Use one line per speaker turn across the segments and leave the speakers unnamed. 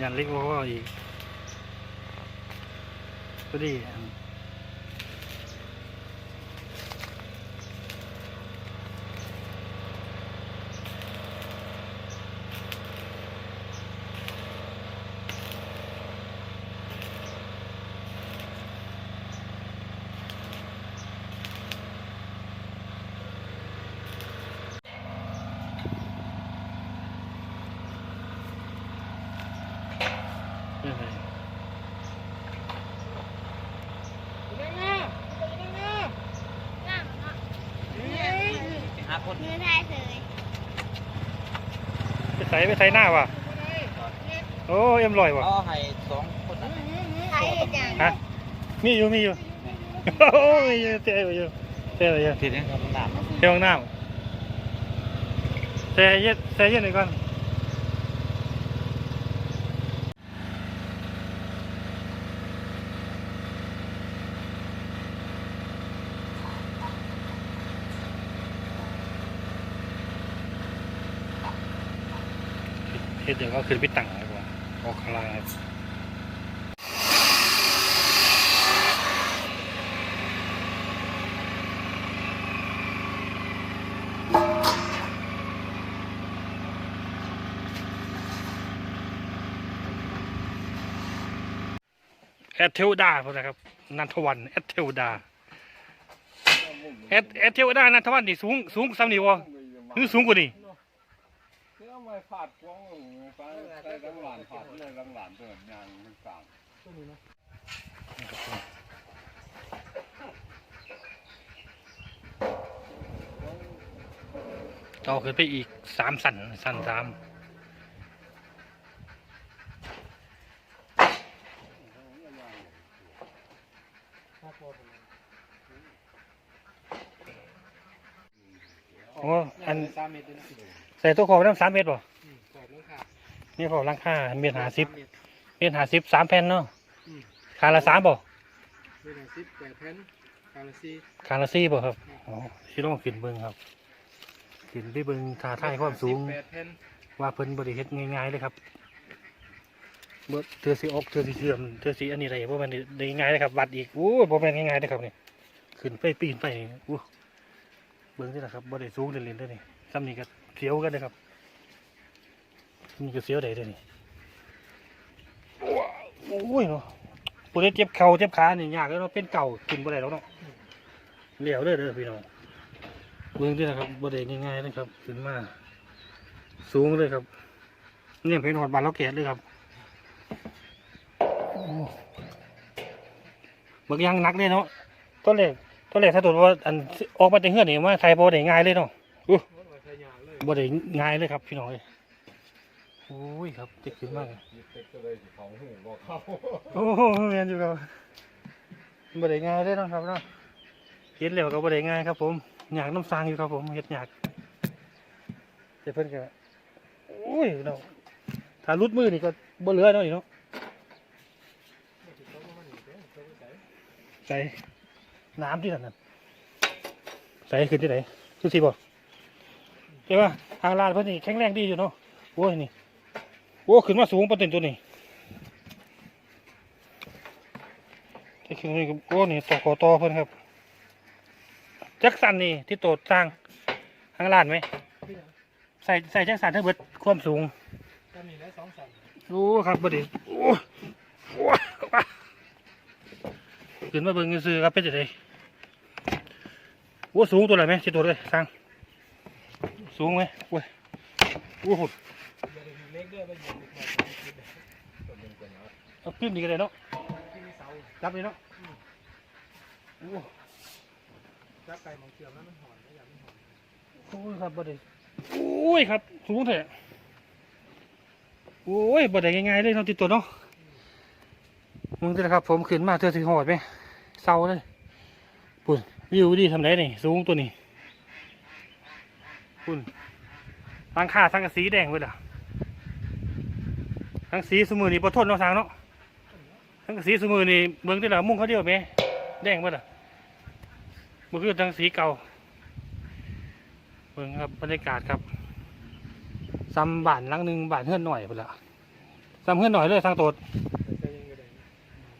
ยันเล็กว่าอีกก็ดี
หาคน
มือไทยเลย
ไปใส่ไปใส่หน้าวะโอ้เอ็มลอยวะ
เอาให้สองคนนั้น
ไทยจัง
ฮะ มีอยู่มีอยู่โอ้ยเจ๊อยู่เจ๊อยู่
ทีนี้เขาหนัก
เที่ห้องน้ำเจ๊เย็ดเจ๊เย็ดหน่อยก่อน เดเดี๋ยวก็ขึ้นไปตั้งดีกว่าออกข้างล่างครับแอดเทลดาพวกนะครับนันทวันแอดเทลดาแอดแอดเทลดานันทวันนี่สูงสูงสามนิ้วบ่หรือสูงกว่านี้
ไม่ผาดกว้างฟ้าได้ดังหลานผาดเลยรังหลานเดินยางมันกลาง
ต่อขึ้นไปอีกสามสันสันสาม โอ้อัน
สามเมตร
ใส่ตัวขอบน้ำสามเมตรป่ะ
ขอบแล้วค่ะ
นี่ขอบหลังคาเมตรหาสิบเมตรหาสิบสามแผ่นเนาะคาละสามป่ะ
เมตรสิบแปดแผ่นคาราซี
คาละสี่ป่ะครับอ๋อที่ต้องขึ้นเบิ้งครับขึ้นไปเบิ้งท่าท่ายความสูง
แปดแผ่น
ว่าเพิ่นบริเฮ็ดง่ายๆเลยครับเมื่อเธอสีออกเธอสีเสื่อมเธอสีอันนี้อะไรเพราะมันได้ง่ายเลยครับวัดอีกโอ้บ่แม่นง่ายๆเลยครับนี่ขึ้นไปปีนไปนี่โอ้เบิ่งนี่แหละครับบ่ได้สูงเล่นๆเด้อนี่ซ้ำนี่ก็เสียวกันเลยครับนี่ก็เสียวได้เด้อนี่โอ้ยเนาะผู้ใดเจ็บเข่าเจ็บขาเนี่ยยากเลยเนาะเป็นเก่าขึ้นบ่ได้แล้วเนาะเหลวเด้อเด้อพี่น้องเบิ่งนี่แหละครับบ่ได้ง่ายๆเลยครับขึ้นมาสูงเลยครับเนี่ยเป็นหอดบานแล็อกเกตเลยครับบักยางหนักเลยเนาะต้นเล็ก ต้นเล็กถ้าตัวว่าอันออกมาจากเฮือนนี่มาไทยบ่ได้ง่ายเลยเนาะอู้
รถไฟใช้ยาเลย
บ่ได้ง่ายเลยครับ พี่น้องเอ้ยโอ้ยครับเจ็บขึ้นมากเลย
ยึดเต็กก็เลยของหูบอกเข้า
โอ้โหเรียนอยู่ครับบ่ได้ง่ายเลยเนาะครับเนาะเฮ็ดแล้วก็บ่ได้ง่ายครับ ผมอยากน้ำสร้างอยู่ครับผมเฮ็ดยากแต่เพิ่นก็โอ้ยเนาะถ้ารุดมือนี่ก็บ่เหลือเนาะนี่เนาะใส่ น้ำที่นั่นน่ะใส่ขึ้นที่ไหนทุกทีบอกใช่ป่ะทางลาดเพิ่นนี่แข็งแรงดีอยู่เนาะโอ้ยนี่โอ้ขึ้นมาสูงประเด็นตัวนี้ที่ขึ้นนี่ก็โอ้นี่ต่อขอต่อเพิ่นครับแจ็คสันนี่ที่โตดสร้างทางลาดไหมใส่ใส่แจ็คสันให้เบิดความสูง
ก็มีแล้วสองสัน
โอ้ครับประเด็นโอ้โอ้ ขึ้นมาเบิ่งซื้อครับเป็นจังไดโอ้สูงตัวไหนไหมที่ตัวเลยสร้างสูงไหมโอ้ยโอ้โห
เอา
ปิ้นนี่ก็ได้เนาะจับนี่เนาะโอ้
จับไก่มองเชื่อมแล้วมันหอนไม่อยากมันหอน
โอ้ยครับประเด็นโอ้ยครับ สูงเถอะโอ้ยบ่ได้ง่ายๆเลยเนาะติดตัวเนาะมึงจะนะครับผมขึ้นมาเธอถึงหอดไหม เศร้าเลยปุ่นวิวดีทำไรนี่สูงตัวนี้ปุ่นตั้งค่าทั้งสีแดงไว้ล่ะทั้งสีสมือนี่ปะทนเนาะทางเนาะทั้งสีสมือนี่เบิ่งได้ละมุ่งเขาเดียวไหมแดงไว้ล่ะมันคือทั้งสีเก่าเบิ่งครับบรรยากาศครับซ้ำบานลังหนึ่งบานเฮือนหน่อยพุ่นละซ้ำเฮือนหน่อยเลยทางตด
นะ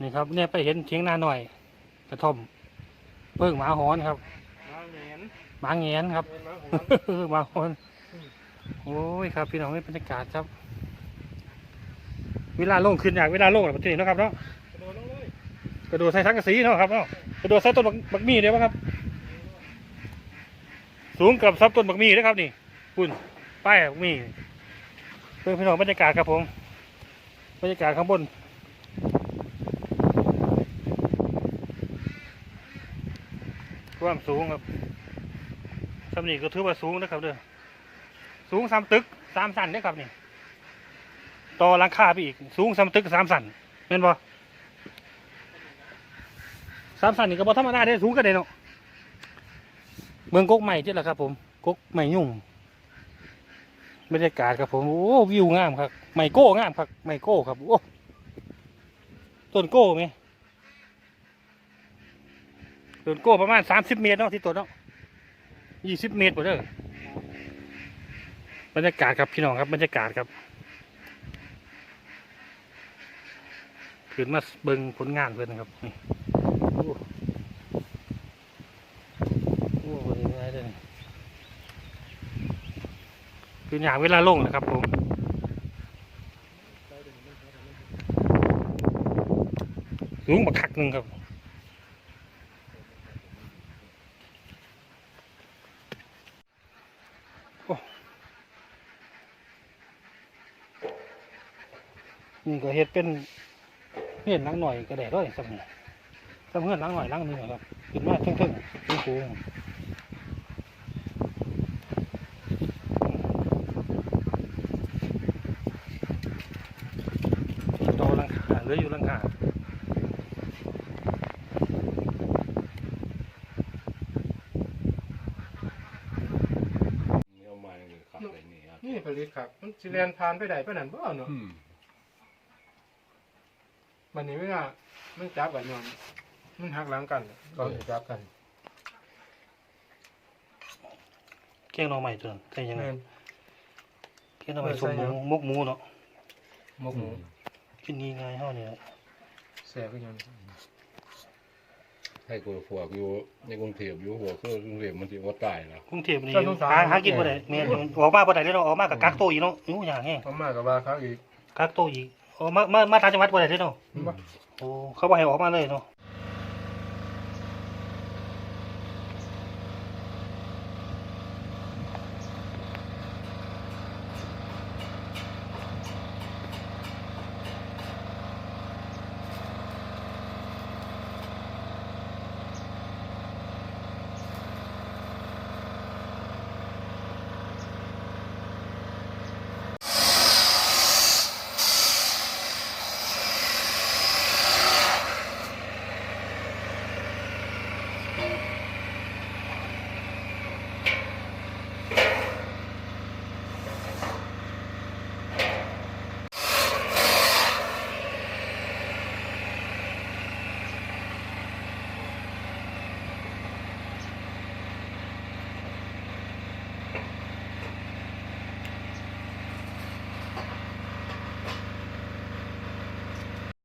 นี่ครับเนี่ยไปเห็นเทียงนาหน่อย กระท่อม เพิ่งหมาหอนครับ
มาแหน
หมาแงนครับ
เห็นมาหัว
หมาหอน โอ้ยครับ พี่น้องไม่บรรยากาศครับ เวลาลงขึ้นอยากเวลาลงแบบนี้เนาะครับเนาะ
กระโดดลงเลย
กระโดดใส่ทังกระสีเนาะครับเนาะกระโดดใส่ต้นบักบักมี่เดี๋ยวครับ สูงกับซับต้นบักมี่นะครับนี่คุณป้ายบักมี่เพื่อพี่น้องบรรยากาศครับผม บรรยากาศข้างบน ความสูงครับสำนีก็ถือว่าสูงนะครับเด้อสูงสามตึกสามสันเด้อครับนี่ต่อหลังคาไปอีก สูงสามตึกสามสันเห็นบ่สามสันนี่ก็บ่ธรรมดาเด้สูงก็ได้เนาะเมืองกกใหม่เจ้าละครับ ผมกกใหม่ยุ่งบรรยากาศครับผมโอ้วิวงามครับใหม่โก้งามครับใหม่โก้ครับโอ้ต้นโก้ไหม ต้นโก้ประมาณสามสิบเมตรเนาะที่ต้นเนาะยี่สิบเมตรหมดเลยบรรยากาศครับพี่น้องครับบรรยากาศครับขึ้นมาเบิ่งผลงานเพื่อนครับนี่โอ้โอ้โหยังไงเลยคืออย่างเวลาลงนะครับผมสูงบักคักหนึ่งครับ ก็เฮ็ดเป็นเฮ็ดหลังหน่อยก็ได้ด้วยสักหน่อยสักเพื่อนหลังหน่อยหลังหนึงอะครับขึ้นมาเทึ่งๆสูงๆโตลังคาเหลืออยู่ลังคา
นี่เอามาเลยขับไปนี่ครับ
นี่ผลิตครับมันสิเรียนผ่านไปได้ปานนั้นบ่เนาะ
อื ม
มันนี่เวลามันจับกันยอมมันหักหลังกันก็สิจับกัน
เกี้ยงหน้องใหม่ตัวนั้นใช่ยังไง
แม่น
เกี้ยงหน้องใหม่
เออ
สม
ใช่
หมู
ครับ
มกหมูเนาะ
หมกหมู
กินง่ายๆเท่านี้
แซ่บคือหยัง
ให้กูพวกอยู่ในกรุงเทพอยู่หัวเครื่องกรุงเทพมันสิว่าตายแล้ว
กรุงเทพนี่หาหากินบ่ได้แม่นออกมาบ่ได้เลยเนาะออกมากับกักโตวอีกเนาะอู้อย่างแห้ง
เอามากับว่าเขาอีก
กักโตวอีก ออกมามามาทางจังหวัดบ่ได้เลยเนาะ
บ่
โอ้เขาบ่ให้ออกมาเลยเนาะ